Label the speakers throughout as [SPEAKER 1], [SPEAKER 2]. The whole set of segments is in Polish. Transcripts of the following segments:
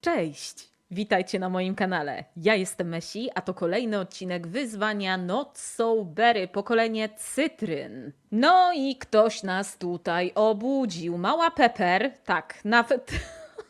[SPEAKER 1] Cześć! Witajcie na moim kanale. Ja jestem Messi, a to kolejny odcinek wyzwania Not So Berry, pokolenie cytryn. No i ktoś nas tutaj obudził. Mała Pepper, tak, nawet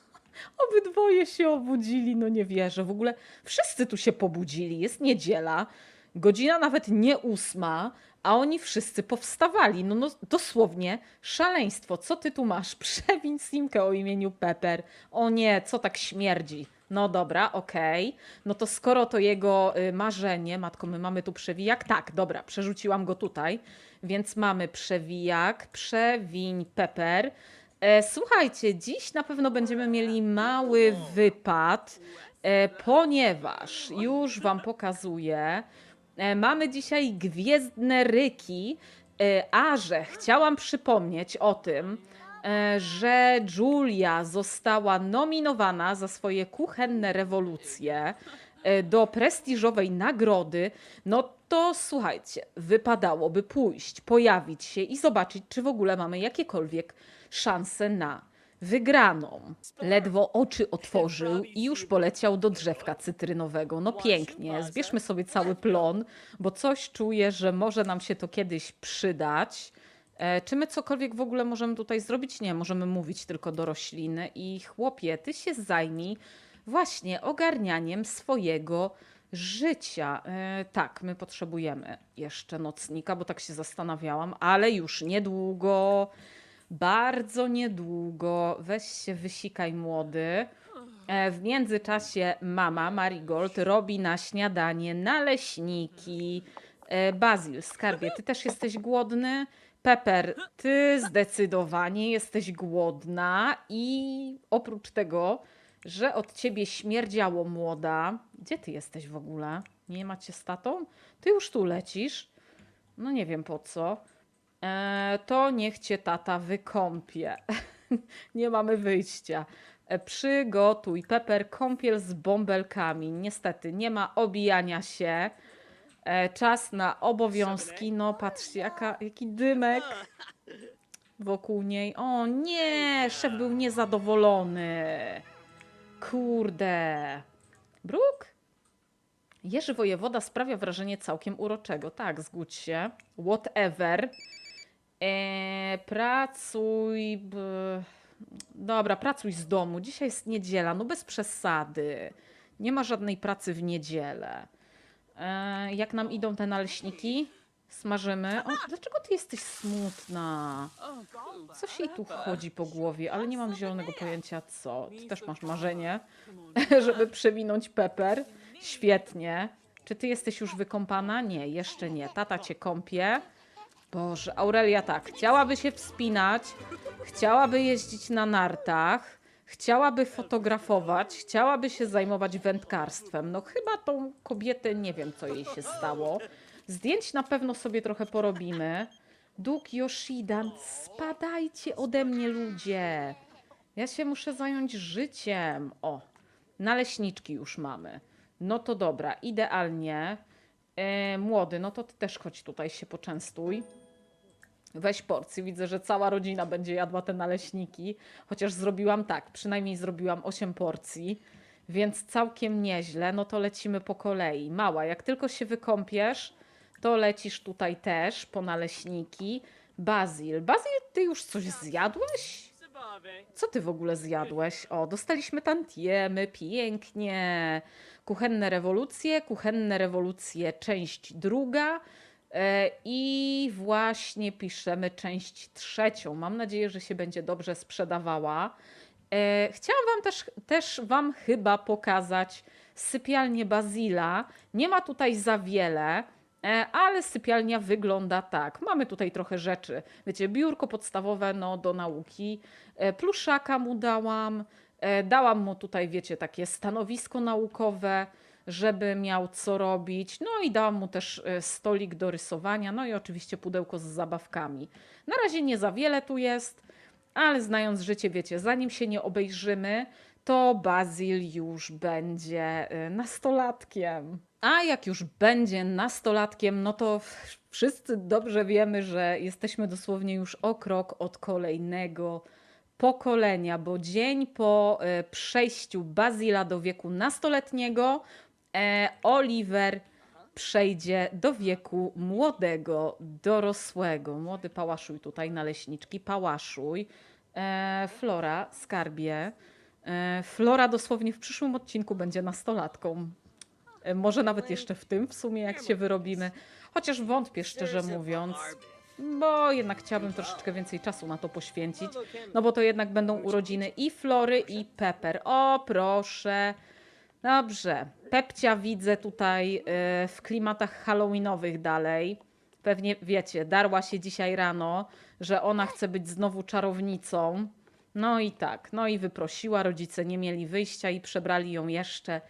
[SPEAKER 1] obydwoje się obudzili, no nie wierzę. W ogóle wszyscy tu się pobudzili. Jest niedziela, godzina nawet nie ósma, a oni wszyscy powstawali. No, no dosłownie szaleństwo. Co ty tu masz? Przewiń Simkę o imieniu Pepper. O nie, co tak śmierdzi? No dobra, okej. No to skoro to jego y, marzenie, matko, my mamy tu przewijak. Tak, dobra, przerzuciłam go tutaj. Więc mamy przewijak, przewiń Pepper. E, słuchajcie, dziś na pewno będziemy mieli mały wypad, e, ponieważ już Wam pokazuję, mamy dzisiaj gwiezdne ryki, e, a że chciałam przypomnieć o tym, e, że Julia została nominowana za swoje kuchenne rewolucje e, do prestiżowej nagrody, no to słuchajcie, wypadałoby pójść, pojawić się i zobaczyć, czy w ogóle mamy jakiekolwiek szanse na wygraną. Ledwo oczy otworzył i już poleciał do drzewka cytrynowego. No pięknie, zbierzmy sobie cały plon, bo coś czuję, że może nam się to kiedyś przydać. E, czy my cokolwiek w ogóle możemy tutaj zrobić? Nie, możemy mówić tylko do rośliny i chłopie, ty się zajmij właśnie ogarnianiem swojego życia. E, tak, my potrzebujemy jeszcze nocnika, bo tak się zastanawiałam, ale już niedługo, bardzo niedługo. Weź się wysikaj młody. E, W międzyczasie mama Marigold robi na śniadanie naleśniki. E, Bazil, skarbie, ty też jesteś głodny? Pepper, ty zdecydowanie jesteś głodna i oprócz tego, że od ciebie śmierdziało młoda. Gdzie ty jesteś w ogóle? Nie macie z tatą? Ty już tu lecisz? No nie wiem po co. E, to niech cię tata wykąpie. nie mamy wyjścia. E, przygotuj Pepper kąpiel z bąbelkami. Niestety nie ma obijania się. E, czas na obowiązki. No patrzcie, jaka, jaki dymek wokół niej. O nie, szef był niezadowolony. Kurde. Bruk? Jerzy Wojewoda sprawia wrażenie całkiem uroczego. Tak, zgódź się. Whatever. E, pracuj. B... Dobra, pracuj z domu. Dzisiaj jest niedziela, no bez przesady. Nie ma żadnej pracy w niedzielę. E, jak nam idą te naleśniki? Smażymy. O, dlaczego ty jesteś smutna? Coś jej tu chodzi po głowie, ale nie mam zielonego pojęcia co. Ty też masz marzenie, żeby przewinąć Pepper. Świetnie. Czy ty jesteś już wykąpana? Nie, jeszcze nie. Tata cię kąpie. Boże, Aurelia tak, chciałaby się wspinać, chciałaby jeździć na nartach, chciałaby fotografować, chciałaby się zajmować wędkarstwem. No chyba tą kobietę nie wiem, co jej się stało. Zdjęć na pewno sobie trochę porobimy. Duke Yoshida, spadajcie ode mnie ludzie. Ja się muszę zająć życiem. O, naleśniczki już mamy. No to dobra, idealnie. E, młody, no to ty też chodź tutaj się poczęstuj. Weź porcję. Widzę, że cała rodzina będzie jadła te naleśniki. Chociaż zrobiłam tak, przynajmniej zrobiłam 8 porcji, więc całkiem nieźle. No to lecimy po kolei. Mała, jak tylko się wykąpiesz, to lecisz tutaj też po naleśniki. Bazil. Bazil, ty już coś zjadłeś? Co ty w ogóle zjadłeś? O, dostaliśmy tantiemy, pięknie. Kuchenne rewolucje, kuchenne rewolucje, część druga. E, I właśnie piszemy część trzecią. Mam nadzieję, że się będzie dobrze sprzedawała. E, Chciałam Wam też, też Wam chyba pokazać sypialnię Bazila. Nie ma tutaj za wiele, e, ale sypialnia wygląda tak. Mamy tutaj trochę rzeczy. Wiecie, biurko podstawowe no, do nauki. Pluszaka mu dałam. E, Dałam mu tutaj, wiecie, takie stanowisko naukowe, żeby miał co robić. No i dałam mu też e, stolik do rysowania, no i oczywiście pudełko z zabawkami. Na razie nie za wiele tu jest, ale znając życie, wiecie, zanim się nie obejrzymy, to Bazil już będzie e, nastolatkiem. A jak już będzie nastolatkiem, no to wszyscy dobrze wiemy, że jesteśmy dosłownie już o krok od kolejnego pokolenia, bo dzień po e, przejściu Bazila do wieku nastoletniego, e, Oliver przejdzie do wieku młodego, dorosłego. Młody pałaszuj tutaj, naleśniczki, pałaszuj. E, Flora, skarbie. Flora dosłownie w przyszłym odcinku będzie nastolatką. Może nawet jeszcze w tym w sumie, jak się wyrobimy. Chociaż wątpię, szczerze mówiąc, bo jednak chciałabym troszeczkę więcej czasu na to poświęcić. No bo to jednak będą urodziny i Flory, i Pepper. O, proszę. Dobrze. Pepcia widzę tutaj y, w klimatach halloweenowych dalej. Pewnie wiecie, darła się dzisiaj rano, że ona chce być znowu czarownicą. No i tak, no i wyprosiła, rodzice nie mieli wyjścia i przebrali ją jeszcze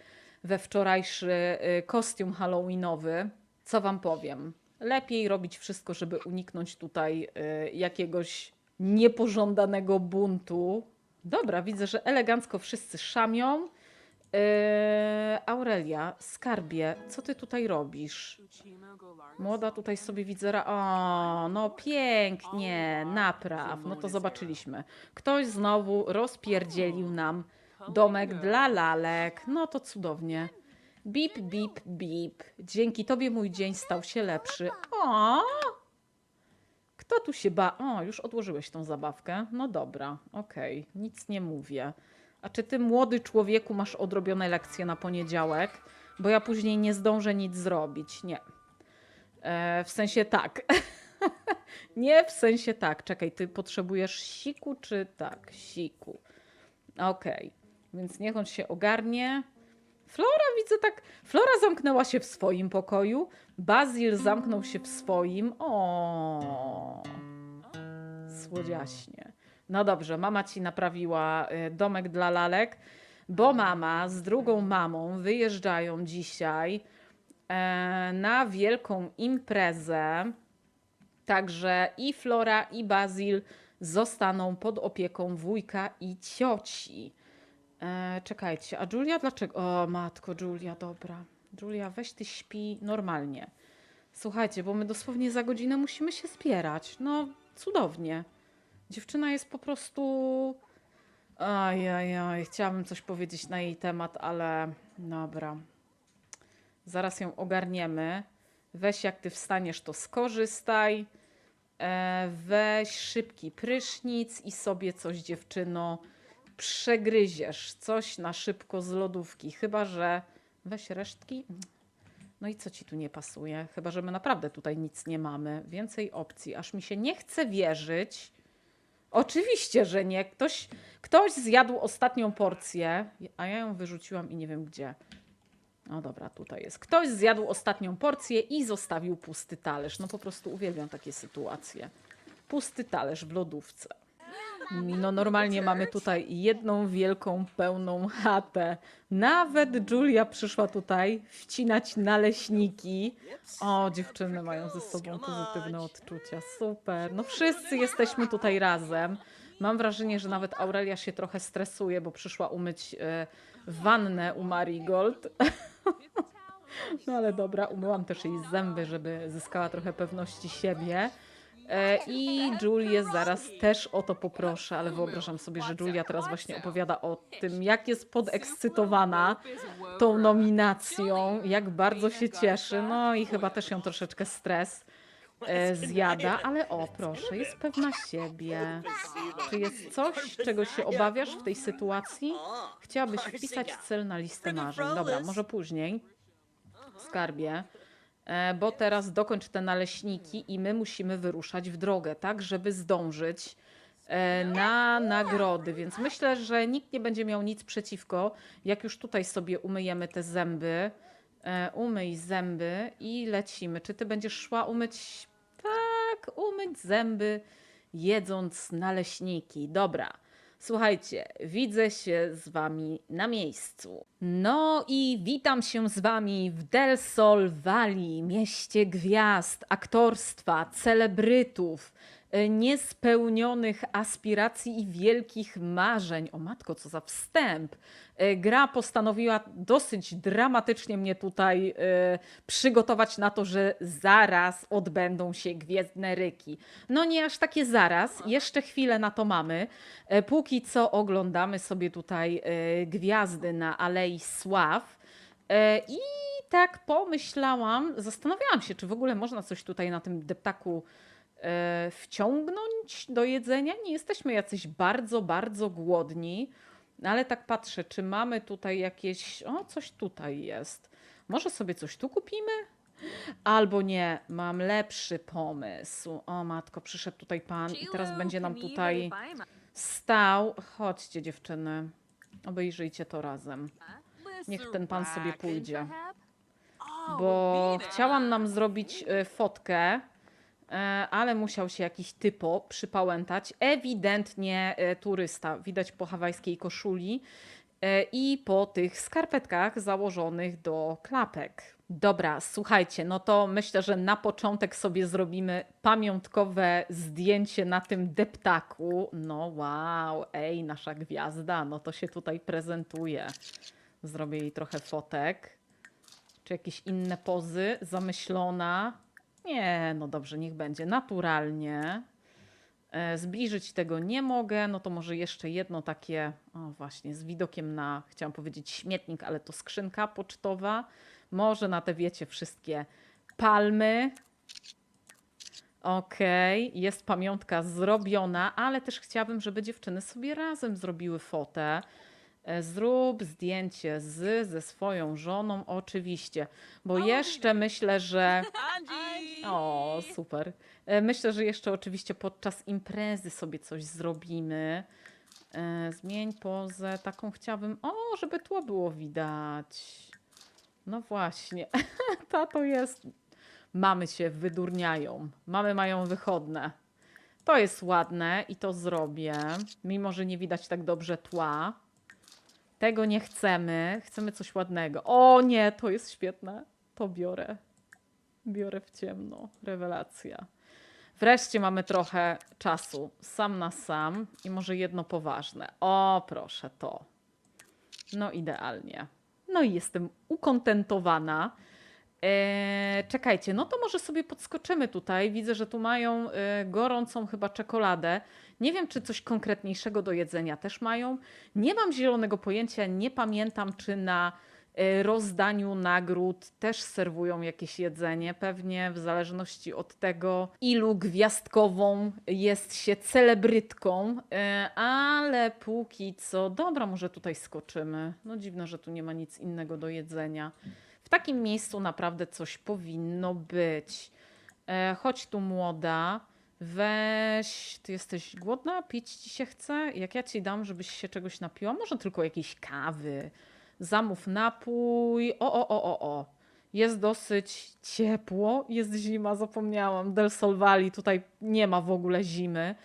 [SPEAKER 1] we wczorajszy y, kostium halloweenowy. Co wam powiem? Lepiej robić wszystko, żeby uniknąć tutaj y, jakiegoś niepożądanego buntu. Dobra, widzę, że elegancko wszyscy szamią. Yy, Aurelia, skarbie, co ty tutaj robisz? Młoda tutaj sobie widzę. O, no pięknie, napraw. No to zobaczyliśmy. Ktoś znowu rozpierdzielił nam domek dla lalek. No to cudownie. Bip, bip, bip. Dzięki tobie mój dzień stał się lepszy. O! Kto tu się ba... O, już odłożyłeś tą zabawkę. No dobra, okej, nic nie mówię. A czy ty, młody człowieku, masz odrobione lekcje na poniedziałek? Bo ja później nie zdążę nic zrobić. Nie. E, w sensie tak. nie w sensie tak. Czekaj, ty potrzebujesz siku czy tak? Siku. Okej, więc niech on się ogarnie. Flora widzę tak. Flora zamknęła się w swoim pokoju. Bazil zamknął się w swoim. O, słodziaśnie. No dobrze, mama ci naprawiła y, domek dla lalek, bo mama z drugą mamą wyjeżdżają dzisiaj e, na wielką imprezę. Także i Flora, i Bazil zostaną pod opieką wujka i cioci. E, czekajcie, a Julia dlaczego? O, matko, Julia, dobra. Julia, weź ty śpi normalnie. Słuchajcie, bo my dosłownie za godzinę musimy się zbierać. No, cudownie. Dziewczyna jest po prostu. Oj, oj, oj. Chciałabym coś powiedzieć na jej temat, ale dobra. Zaraz ją ogarniemy. Weź, jak ty wstaniesz, to skorzystaj. E, weź szybki prysznic i sobie coś, dziewczyno, przegryziesz. Coś na szybko z lodówki. Chyba, że weź resztki. No i co ci tu nie pasuje? Chyba, że my naprawdę tutaj nic nie mamy. Więcej opcji. Aż mi się nie chce wierzyć. Oczywiście, że nie. Ktoś, ktoś zjadł ostatnią porcję, a ja ją wyrzuciłam i nie wiem gdzie. No dobra, tutaj jest. Ktoś zjadł ostatnią porcję i zostawił pusty talerz. No po prostu uwielbiam takie sytuacje. Pusty talerz w lodówce. No normalnie mamy tutaj jedną wielką, pełną chatę. Nawet Julia przyszła tutaj wcinać naleśniki. O, dziewczyny mają ze sobą pozytywne odczucia. Super. No wszyscy jesteśmy tutaj razem. Mam wrażenie, że nawet Aurelia się trochę stresuje, bo przyszła umyć e, wannę u Marigold. No ale dobra, umyłam też jej zęby, żeby zyskała trochę pewności siebie. E, I Julię zaraz też o to poproszę, ale wyobrażam sobie, że Julia teraz właśnie opowiada o tym, jak jest podekscytowana tą nominacją, jak bardzo się cieszy. No i chyba też ją troszeczkę stres e, zjada, ale o proszę, jest pewna siebie. Czy jest coś, czego się obawiasz w tej sytuacji? Chciałabyś wpisać cel na listę marzeń. Dobra, może później. Skarbie. E, Bo teraz dokończ te naleśniki i my musimy wyruszać w drogę, tak, żeby zdążyć e, na nagrody. Więc myślę, że nikt nie będzie miał nic przeciwko, jak już tutaj sobie umyjemy te zęby. E, Umyj zęby i lecimy. Czy ty będziesz szła umyć? Tak, umyć zęby, jedząc naleśniki. Dobra. Słuchajcie, widzę się z Wami na miejscu. No i witam się z Wami w Del Sol Valley, mieście gwiazd, aktorstwa, celebrytów, niespełnionych aspiracji i wielkich marzeń. O matko, co za wstęp. E, Gra postanowiła dosyć dramatycznie mnie tutaj e, przygotować na to, że zaraz odbędą się gwiezdne ryki. No nie aż takie zaraz, jeszcze chwilę na to mamy. E, Póki co oglądamy sobie tutaj e, gwiazdy na Alei Sław. E, I tak pomyślałam, zastanawiałam się, czy w ogóle można coś tutaj na tym deptaku e, wciągnąć do jedzenia. Nie jesteśmy jacyś bardzo, bardzo głodni, ale tak patrzę, czy mamy tutaj jakieś. O, coś tutaj jest. Może sobie coś tu kupimy? Albo nie, mam lepszy pomysł. O matko, przyszedł tutaj pan i teraz będzie nam tutaj stał. Chodźcie, dziewczyny. Obejrzyjcie to razem. Niech ten pan sobie pójdzie. Bo chciałam nam zrobić e, fotkę, e, ale musiał się jakiś typo przypałętać. Ewidentnie e, turysta, widać po hawajskiej koszuli e, i po tych skarpetkach założonych do klapek. Dobra, słuchajcie, no to myślę, że na początek sobie zrobimy pamiątkowe zdjęcie na tym deptaku. No wow, ej, nasza gwiazda, no to się tutaj prezentuje. Zrobię jej trochę fotek. Czy jakieś inne pozy? Zamyślona? Nie, no dobrze, niech będzie. Naturalnie. E, Zbliżyć tego nie mogę, no to może jeszcze jedno takie, o właśnie, z widokiem na, chciałam powiedzieć śmietnik, ale to skrzynka pocztowa. Może na te, wiecie, wszystkie palmy. Okej, jest pamiątka zrobiona, ale też chciałabym, żeby dziewczyny sobie razem zrobiły fotę. E, Zrób zdjęcie z, ze swoją żoną, oczywiście, bo jeszcze myślę, że. O, super. E, Myślę, że jeszcze oczywiście podczas imprezy sobie coś zrobimy. E, Zmień pozę, taką chciałabym. O, żeby tło było widać. No właśnie, ta to jest. Mamy się wydurniają. Mamy mają wychodne. To jest ładne i to zrobię, mimo że nie widać tak dobrze tła. Tego nie chcemy. Chcemy coś ładnego. O nie, to jest świetne. To biorę. Biorę w ciemno. Rewelacja. Wreszcie mamy trochę czasu sam na sam i może jedno poważne. O, proszę, to. No idealnie. No i jestem ukontentowana. Eee, czekajcie, no to może sobie podskoczymy tutaj. Widzę, że tu mają e, gorącą chyba czekoladę. Nie wiem, czy coś konkretniejszego do jedzenia też mają. Nie mam zielonego pojęcia, nie pamiętam, czy na e, rozdaniu nagród też serwują jakieś jedzenie. Pewnie w zależności od tego, ilu gwiazdkową jest się celebrytką. E, ale póki co, dobra, może tutaj skoczymy. No dziwne, że tu nie ma nic innego do jedzenia. W takim miejscu naprawdę coś powinno być. E, chodź tu, młoda. Weź, ty jesteś głodna? Pić ci się chce? Jak ja ci dam, żebyś się czegoś napiła? Może tylko jakiejś kawy. Zamów napój. O, o, o, o, o. Jest dosyć ciepło. Jest zima, zapomniałam. Del Sol Valley, tutaj nie ma w ogóle zimy.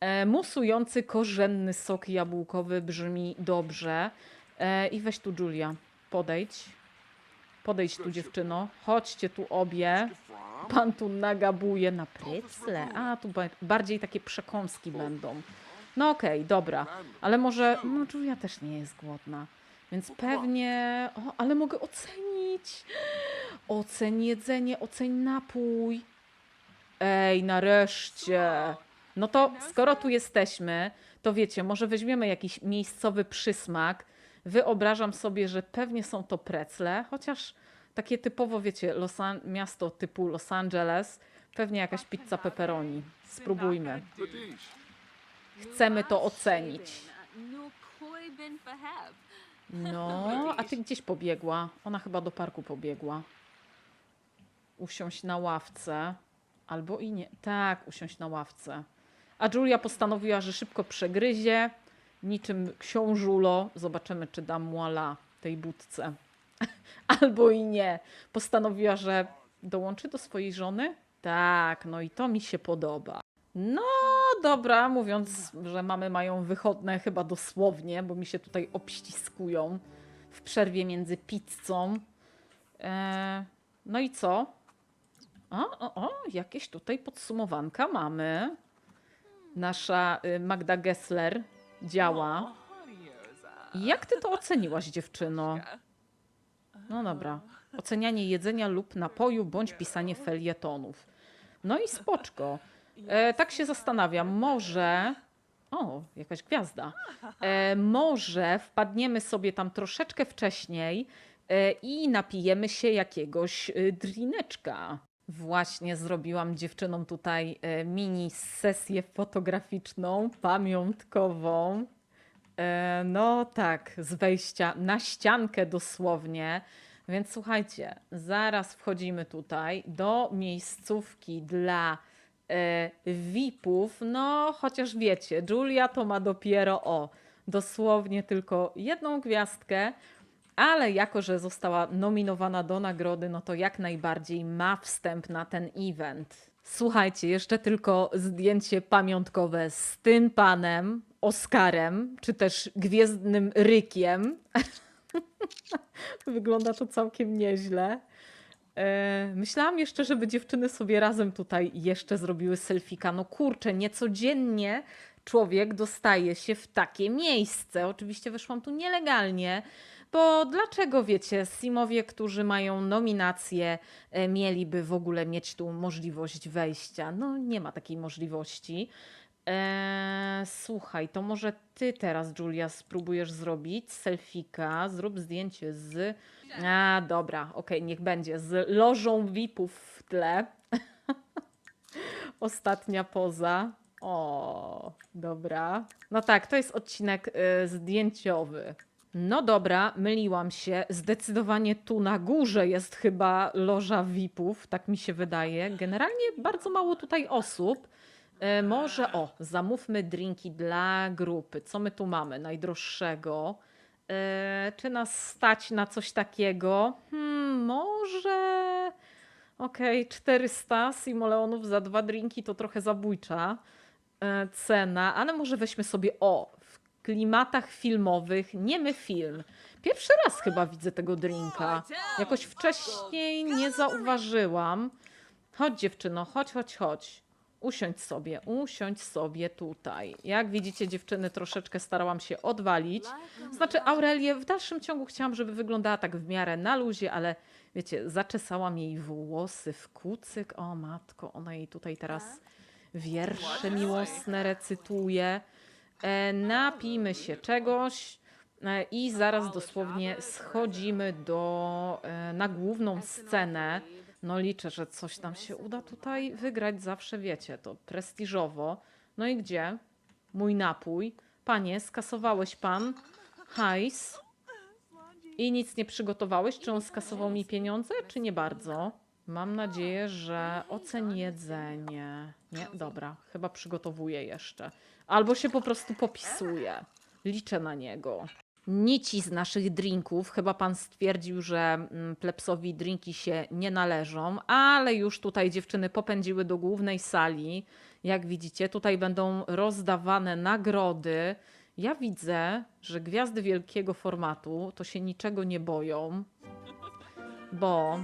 [SPEAKER 1] E, musujący korzenny sok jabłkowy brzmi dobrze. E, I weź tu, Julia, podejdź. Podejdź tu, dziewczyno. Chodźcie tu obie. Pan tu nagabuje na prycle. A, tu ba- bardziej takie przekąski będą. No okej, dobra. Ale może... No, Julia też nie jest głodna. Więc pewnie... O, ale mogę ocenić. Oceń jedzenie, oceń napój. Ej, nareszcie. No to skoro tu jesteśmy, to wiecie, może weźmiemy jakiś miejscowy przysmak. Wyobrażam sobie, że pewnie są to precle, chociaż takie typowo, wiecie, Los An- miasto typu Los Angeles, pewnie jakaś pizza pepperoni. Spróbujmy. Chcemy to ocenić. No, a ty gdzieś pobiegła? Ona chyba do parku pobiegła. Usiąść na ławce. Albo i nie. Tak, usiąść na ławce. A Julia postanowiła, że szybko przegryzie. Niczym książulo. Zobaczymy, czy dam muala tej budce. Albo i nie. Postanowiła, że dołączy do swojej żony? Tak, no i to mi się podoba. No dobra, mówiąc, że mamy mają wychodne chyba dosłownie, bo mi się tutaj obściskują w przerwie między pizzą. E, no i co? O, o, o, jakieś tutaj podsumowanka mamy. nasza y, Magda Gessler działa. Jak ty to oceniłaś, dziewczyno? No dobra. Ocenianie jedzenia lub napoju bądź pisanie felietonów. No i spoczko. E, tak się zastanawiam, może. O, jakaś gwiazda. E, może wpadniemy sobie tam troszeczkę wcześniej e, i napijemy się jakiegoś e, drineczka. Właśnie zrobiłam dziewczynom tutaj e, mini sesję fotograficzną, pamiątkową. E, No tak, z wejścia na ściankę dosłownie. Więc słuchajcie, zaraz wchodzimy tutaj do miejscówki dla e, VIP-ów. No, chociaż wiecie, Julia to ma dopiero o dosłownie tylko jedną gwiazdkę, ale jako, że została nominowana do nagrody, no to jak najbardziej ma wstęp na ten event. Słuchajcie, jeszcze tylko zdjęcie pamiątkowe z tym panem, Oskarem, czy też gwiezdnym Rykiem. Wygląda to całkiem nieźle. E, Myślałam jeszcze, żeby dziewczyny sobie razem tutaj jeszcze zrobiły selfika. No kurczę, niecodziennie człowiek dostaje się w takie miejsce. Oczywiście wyszłam tu nielegalnie, bo dlaczego wiecie, Simowie, którzy mają nominację, e, mieliby w ogóle mieć tu możliwość wejścia? No nie ma takiej możliwości. Eee, słuchaj, to może ty teraz, Julia, spróbujesz zrobić selfika, zrób zdjęcie z. A, dobra, okej, niech będzie. Z lożą VIP-ów w tle. Ostatnia poza. O, dobra. No tak, to jest odcinek y, zdjęciowy. No dobra, myliłam się. Zdecydowanie tu na górze jest chyba loża VIP-ów, tak mi się wydaje. Generalnie bardzo mało tutaj osób. E, może o, zamówmy drinki dla grupy. Co my tu mamy najdroższego? E, czy nas stać na coś takiego? Hmm, może. Okej, 400 simoleonów za dwa drinki to trochę zabójcza e, cena, ale może weźmy sobie o, klimatach filmowych, niemy film. Pierwszy raz chyba widzę tego drinka. Jakoś wcześniej nie zauważyłam. Chodź dziewczyno, chodź, chodź, chodź. Usiądź sobie, usiądź sobie tutaj. Jak widzicie, dziewczyny, troszeczkę starałam się odwalić. Znaczy, Aurelię w dalszym ciągu chciałam, żeby wyglądała tak w miarę na luzie, ale wiecie, zaczesałam jej włosy w kucyk. O matko, ona jej tutaj teraz wiersze miłosne recytuje. E, napijmy się czegoś e, i zaraz dosłownie schodzimy do, e, na główną scenę. No liczę, że coś tam się uda tutaj wygrać. Zawsze wiecie, to prestiżowo. No i gdzie? Mój napój. Panie, skasowałeś pan hajs i nic nie przygotowałeś? Czy on skasował mi pieniądze, czy nie bardzo? Mam nadzieję, że oceni jedzenie. Nie? Dobra, chyba przygotowuję jeszcze. Albo się po prostu popisuje. Liczę na niego. Nici z naszych drinków. Chyba pan stwierdził, że mm, plepsowi drinki się nie należą, ale już tutaj dziewczyny popędziły do głównej sali. Jak widzicie, tutaj będą rozdawane nagrody. Ja widzę, że gwiazdy wielkiego formatu to się niczego nie boją, bo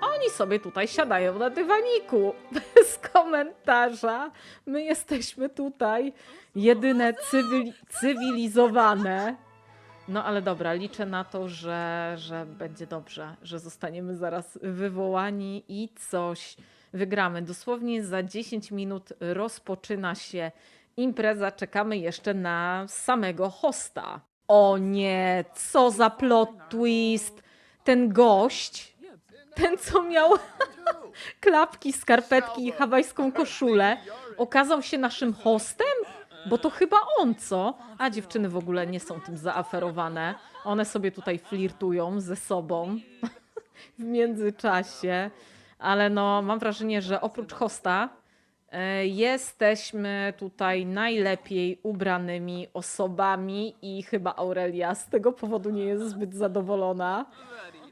[SPEAKER 1] oni sobie tutaj siadają na dywaniku bez komentarza. My jesteśmy tutaj jedyne cywili- cywilizowane. No ale dobra, liczę na to, że, że będzie dobrze, że zostaniemy zaraz wywołani i coś wygramy. Dosłownie za 10 minut rozpoczyna się impreza. Czekamy jeszcze na samego hosta. O nie, co za plot twist! Ten gość, ten co miał klapki, skarpetki i hawajską koszulę, okazał się naszym hostem? Bo to chyba on, co? A dziewczyny w ogóle nie są tym zaaferowane. One sobie tutaj flirtują ze sobą w międzyczasie. Ale no, mam wrażenie, że oprócz hosta e, jesteśmy tutaj najlepiej ubranymi osobami i chyba Aurelia z tego powodu nie jest zbyt zadowolona.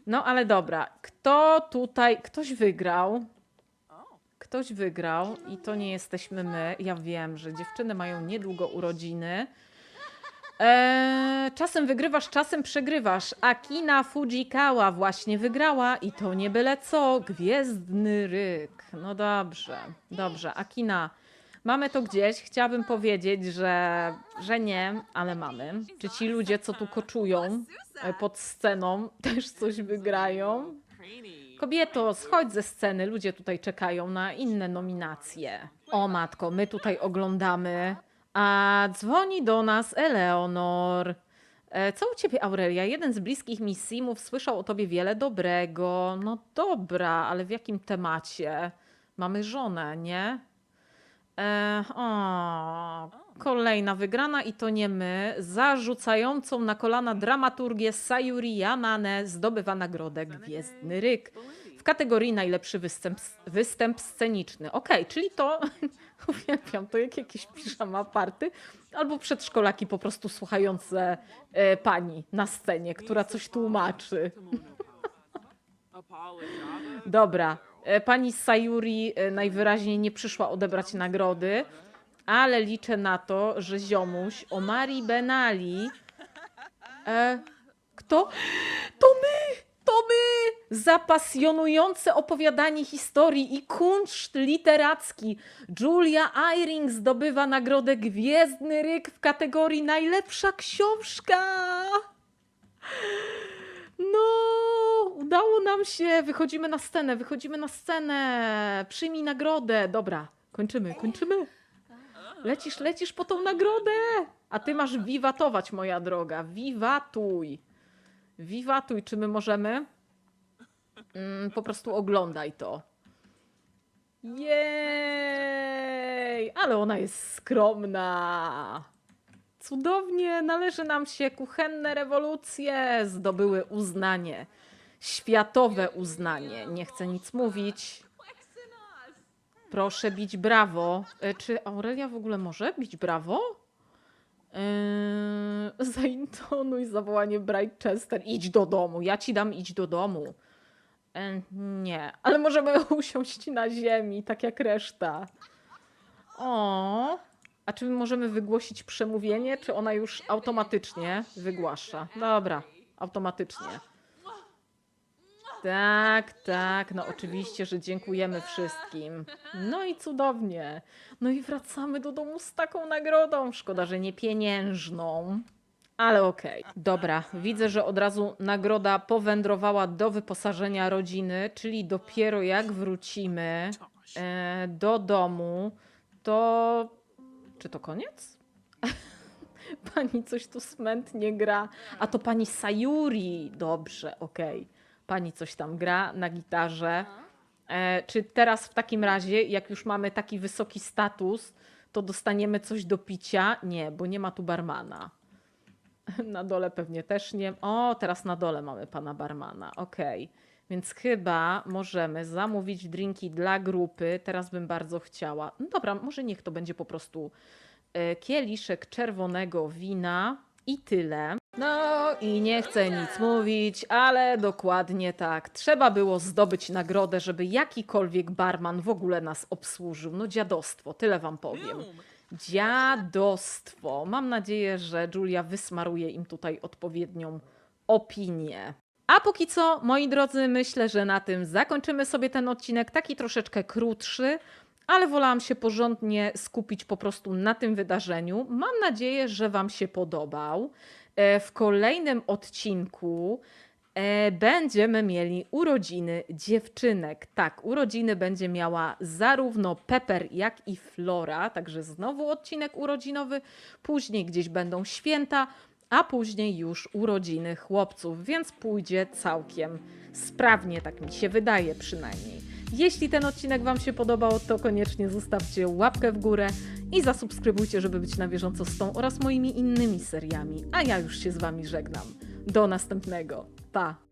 [SPEAKER 1] No ale dobra, kto tutaj, ktoś wygrał. Ktoś wygrał i to nie jesteśmy my. Ja wiem, że dziewczyny mają niedługo urodziny. Eee, czasem wygrywasz, czasem przegrywasz. Akina Fujikawa właśnie wygrała i to nie byle co. Gwiezdny ryk. No dobrze, dobrze. Akina, Mamy to gdzieś. Chciałabym powiedzieć, że, że nie, ale mamy. Czy ci ludzie, co tu koczują e, pod sceną, też coś wygrają? Kobieto, schodź ze sceny. Ludzie tutaj czekają na inne nominacje. O matko, my tutaj oglądamy. A dzwoni do nas Eleonor. E, Co u ciebie, Aurelia? Jeden z bliskich mi simów słyszał o tobie wiele dobrego. No dobra, ale w jakim temacie? Mamy żonę, nie? E, o, kolejna wygrana i to nie my. Zarzucającą na kolana dramaturgię Sayuri Yamane zdobywa nagrodę Gwiezdny Ryk. W kategorii najlepszy występ, występ sceniczny. Okej, czyli to, uwielbiam to jak jakieś piżama party, albo przedszkolaki po prostu słuchające e, pani na scenie, która coś tłumaczy. Dobra, pani Sayuri e, najwyraźniej nie przyszła odebrać nagrody, ale liczę na to, że ziomuś Omari Benali. E, kto? To my! To my! Za pasjonujące opowiadanie historii i kunszt literacki Julia Eyring zdobywa nagrodę Gwiezdny Ryk w kategorii Najlepsza książka! No, się. Wychodzimy na scenę, wychodzimy na scenę. Przyjmij nagrodę. Dobra, kończymy, kończymy. Lecisz, lecisz po tą nagrodę. A ty masz wiwatować, moja droga. Wiwatuj. Wiwatuj, czy my możemy? Mm, po prostu oglądaj to. Jej! Ale ona jest skromna. Cudownie, należy nam się. Kuchenne rewolucje zdobyły uznanie. Światowe uznanie. Nie chcę nic mówić. Proszę bić brawo. E, Czy Aurelia w ogóle może bić brawo? Yy, zaintonuj zawołanie Bright Chester. Idź do domu. Ja ci dam idź do domu. E, nie, ale możemy usiąść na ziemi, tak jak reszta. O, a czy my możemy wygłosić przemówienie, czy ona już automatycznie wygłasza? Dobra, automatycznie. Tak, tak, no oczywiście, że dziękujemy wszystkim. No i cudownie. No i wracamy do domu z taką nagrodą. Szkoda, że nie pieniężną. Ale okej. Dobra, widzę, że od razu nagroda powędrowała do wyposażenia rodziny, czyli dopiero jak wrócimy e, do domu, to. Czy to koniec? pani coś tu smętnie gra. A to pani Sayuri. Dobrze, okej. Pani coś tam gra na gitarze. E, czy teraz w takim razie, jak już mamy taki wysoki status, to dostaniemy coś do picia? Nie, bo nie ma tu barmana. Na dole pewnie też nie. O, teraz na dole mamy pana barmana. Okej. Więc chyba możemy zamówić drinki dla grupy. Teraz bym bardzo chciała. No dobra, może niech to będzie po prostu e, kieliszek czerwonego wina i tyle. No i nie chcę nic mówić, ale dokładnie tak. Trzeba było zdobyć nagrodę, żeby jakikolwiek barman w ogóle nas obsłużył. No dziadostwo, tyle wam powiem. Dziadostwo. Mam nadzieję, że Julia wysmaruje im tutaj odpowiednią opinię. A póki co, moi drodzy, myślę, że na tym zakończymy sobie ten odcinek, taki troszeczkę krótszy, ale wolałam się porządnie skupić po prostu na tym wydarzeniu. Mam nadzieję, że Wam się podobał. E, W kolejnym odcinku e, będziemy mieli urodziny dziewczynek. Tak, urodziny będzie miała zarówno Pepper, jak i Flora, także znowu odcinek urodzinowy. Później gdzieś będą święta, a później już urodziny chłopców, więc pójdzie całkiem sprawnie, tak mi się wydaje przynajmniej. Jeśli ten odcinek Wam się podobał, to koniecznie zostawcie łapkę w górę i zasubskrybujcie, żeby być na bieżąco z tą oraz moimi innymi seriami. A ja już się z Wami żegnam. Do następnego. Pa!